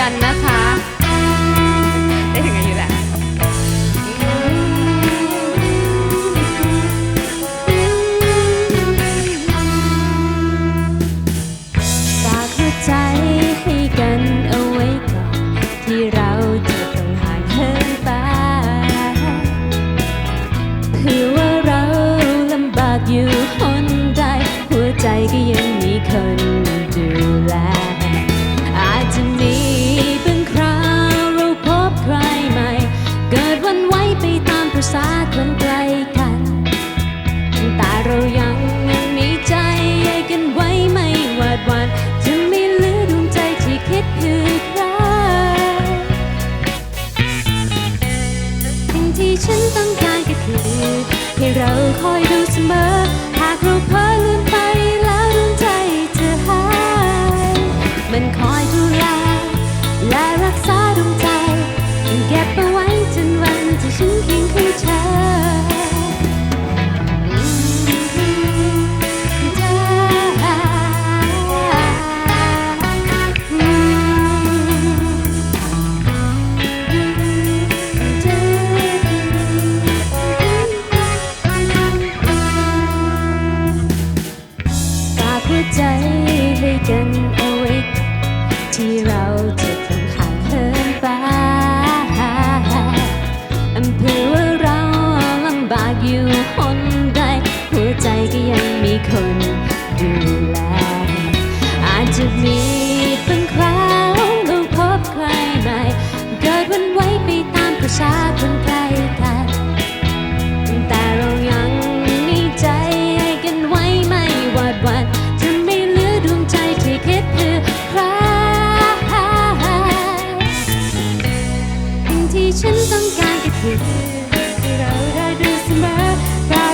กันนะคะ ได้ถึงอายุแหละฝากหัวใจให้กันเอาไว้ก่อนที่เราจะต้องห่างเหินไปเผื่อว่าเราลำบากอยู่หนใดหัวใจก็ยัง สามภาษาคนไกลกันแต่เรายังมีใจใยกันไว้ไม่หวาดวั่นจะไม่ลือดวงใจที่คิดคือใครสิ่งที่ฉันต้องการก็คือ ให้เราคอยดูเสมอ ใจให้กันเอาไว้ที่เราจะ ฉันต้องการก็คือให้เราได้ดูเสมอ